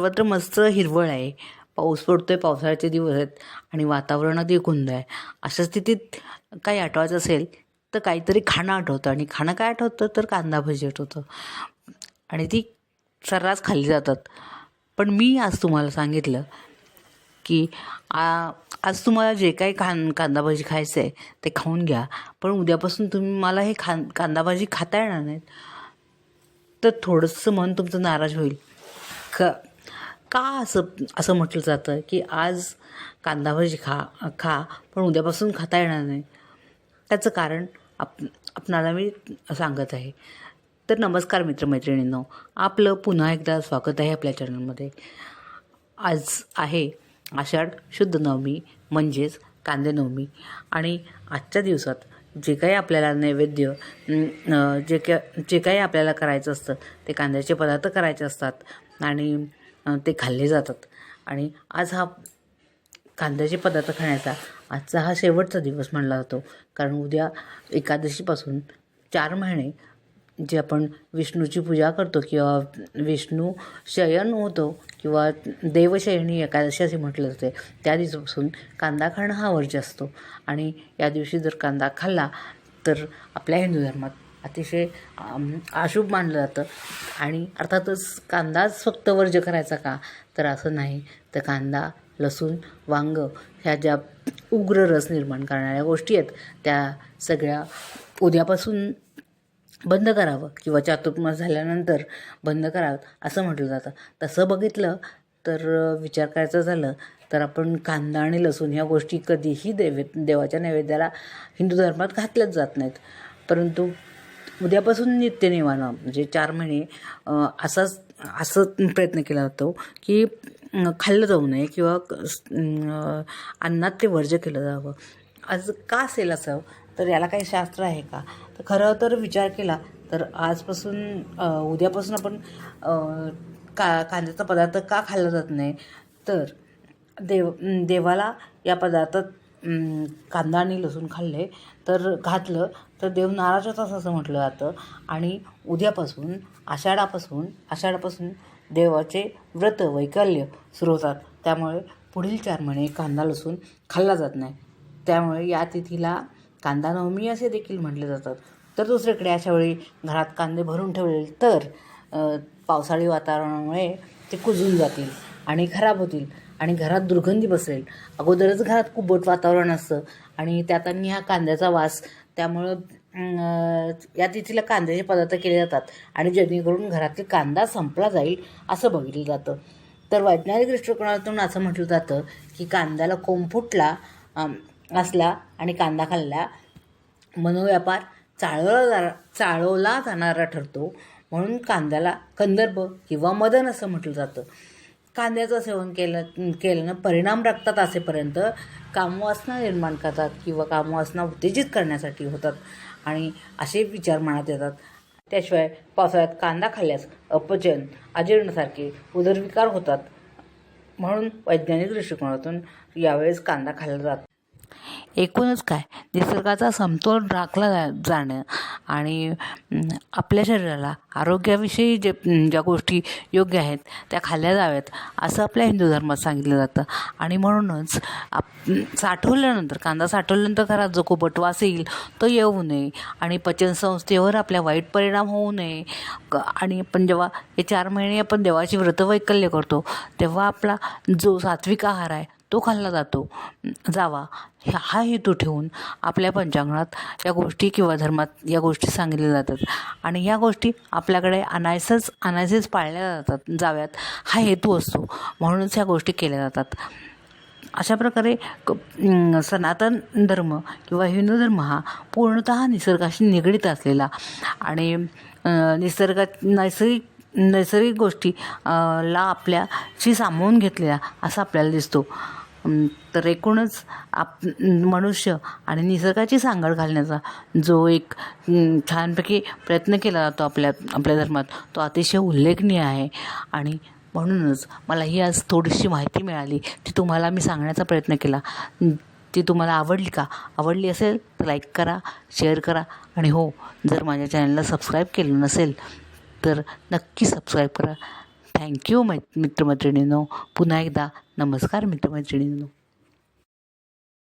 सर्वत्र मस्त हिरवळ आहे. पाऊस पडतोय पावसाळ्याचे दिवस आहेत आणि वातावरणात एक गोंधळ आहे. अशा स्थितीत काही आठवायचं असेल तर काहीतरी खाणं आठवतं आणि खाणं काय आठवतं तर कांदा भजी आठवतं. आणि ती सर्रास खाल्ली जातात. पण मी आज तुम्हाला सांगितलं की आ आज तुम्हाला जे काही खान कांदा भाजी खायचं आहे ते खाऊन घ्या. पण उद्यापासून तुम्ही मला हे खान कांदा भाजी खाता येणार नाहीत. तर थोडंसं मन तुमचं नाराज होईल. का का असं असं म्हटलं जातं की आज कांदा भजी खा खा पण उद्यापासून खाता येणार नाही. त्याचं कारण आप आपणाला मी सांगत आहे. तर नमस्कार मित्रमैत्रिणींनो आपलं पुन्हा एकदा स्वागत आहे आपल्या चॅनलमध्ये. आज आहे आषाढ शुद्ध नवमी म्हणजेच कांदे नवमी. आणि आजच्या दिवसात जे काही आपल्याला नैवेद्य जे काय जे काही आपल्याला करायचं असतं ते कांद्याचे पदार्थ करायचे असतात. आणि ते खाल्ले जातात. आणि आज हा कांद्याचे पदार्थ खाण्याचा आजचा हा शेवटचा दिवस मानला जातो. कारण उद्या एकादशीपासून चार महिने जे आपण विष्णूची पूजा करतो किंवा विष्णू शयन होतो किंवा देवशयनी एकादशी असे म्हटलं जाते त्या दिवसापासून कांदा खाणं हा वर्ज्य असतो. आणि या दिवशी जर कांदा खाल्ला तर आपल्या हिंदू धर्मात अतिशय अशुभ मानलं जातं. आणि अर्थातच कांदाच फक्त वर्ज्य करायचा का? तर असं नाही. तर कांदा लसूण वांग ह्या ज्या उग्र रस निर्माण करणाऱ्या गोष्टी आहेत त्या सगळ्या उद्यापासून बंद करावं किंवा चातुर्मास झाल्यानंतर बंद करावं असं म्हटलं जातं. तसं बघितलं तर विचार करायचं झालं तर आपण कांदा आणि लसूण ह्या गोष्टी कधीही देवे देवाच्या नैवेद्याला हिंदू धर्मात घातल्याच जात नाहीत. परंतु उद्यापासून नित्यनेमानं म्हणजे चार महिने असाच असं प्रयत्न केला जातो की खाल्लं जाऊ नये किंवा क- अन्नात ते वर्ज्य केलं जावं. आज का असेल असं? तर याला काही शास्त्र आहे का? तर खरं तर विचार केला तर आजपासून उद्यापासून आपण का कांद्याचा पदार्थ का खाल्ला जात नाही? तर देव देवाला या पदार्थात कांदा आणि लसूण खाल्ले तर घातलं तर देव नाराज होतात असं म्हटलं जातं. आणि उद्यापासून आषाढापासून आषाढापासून देवाचे व्रत वैकल्य सुरू होतात. त्यामुळे पुढील चार महिने कांदा लसूण खाल्ला जात नाही. त्यामुळे या तिथीला कांदा नवमी असे देखील म्हटले जातात. तर दुसरीकडे अशा वेळी घरात कांदे भरून ठेवले तर पावसाळी वातावरणामुळे ते कुजून जातील आणि खराब होतील. आणि घरात दुर्गंधी बसेल. अगोदरच घरात कुबट वातावरण असतं. आणि त्यात आणि हा कांद्याचा वास. त्यामुळं या तिथीला कांद्याचे पदार्थ केले जातात. आणि जेणेकरून घरातील कांदा संपला जाईल असं बघितलं जातं. तर वैज्ञानिक दृष्टिकोनातून असं म्हटलं जातं की कांद्याला कोंब फुटला असला आणि कांदा खाल्ला मनोव्यापार चाळवला जा चाळवला जाणारा ठरतो. म्हणून कांद्याला कंदर्भ किंवा मदन असं म्हटलं जातं. कांद्याचं सेवन केलं केल्यानं परिणाम रक्तात असेपर्यंत कामवासना निर्माण करतात किंवा कामवासना उत्तेजित करण्यासाठी होतात. आणि असे विचार मनात येतात. त्याशिवाय पावसाळ्यात कांदा खाल्ल्यास अपचन अजीर्णसारखे उदरविकार होतात. म्हणून वैज्ञानिक दृष्टिकोनातून यावेळेस कांदा खाल्ला जातो. एकूणच काय? निसर्गाचा समतोल राखला जा जाणं आणि आपल्या शरीराला आरोग्याविषयी जे ज्या गोष्टी योग्य आहेत त्या खाल्ल्या जाव्यात असं आपल्या हिंदू धर्मात सांगितलं जातं. आणि म्हणूनच आप साठवल्यानंतर कांदा साठवल्यानंतर घरात जो कुबट वास येईल तो येऊ नये. आणि पचनसंस्थेवर आपल्या वाईट परिणाम होऊ नये. क- आणि आपण जेव्हा हे चार महिने आपण देवाची व्रतवैकल्य करतो तेव्हा आपला जो सात्विक आहार आहे तो खाल्ला जातो. जावा ह्या हा हेतू ठेवून आपल्या पंचांगणात या गोष्टी किंवा धर्मात या गोष्टी सांगितल्या जातात. आणि ह्या गोष्टी आपल्याकडे आणायचंच आणायचेच पाळल्या जातात जाव्यात. हा हेतू असतो. म्हणूनच ह्या गोष्टी केल्या जातात. अशा प्रकारे क- सनातन धर्म किंवा हिंदू धर्म हा पूर्णतः निसर्गाशी निगडीत असलेला आणि निसर्गा निसर्गात नैसर्गिक नैसर्गिक गोष्टी ला आपल्याशी सामावून घेतलेला असा आपल्याला दिसतो. तर एकूणच आप मनुष्य आणि निसर्गाची सांगड घालण्याचा जो एक छानपैकी प्रयत्न केला जातो आपल्या आपल्या धर्मात तो अतिशय उल्लेखनीय आहे. आणि म्हणूनच मला ही आज थोडीशी माहिती मिळाली ती तुम्हाला मी सांगण्याचा प्रयत्न केला. ती तुम्हाला आवडली का? आवडली असेल तर लाईक करा शेअर करा. आणि हो जर माझ्या चॅनलला सबस्क्राईब केलं नसेल तर नक्की सबस्क्राईब करा. थँक्यू मै मित्रमैत्रिणींनो पुन्हा एकदा नमस्कार मित्रमैत्रिणींनो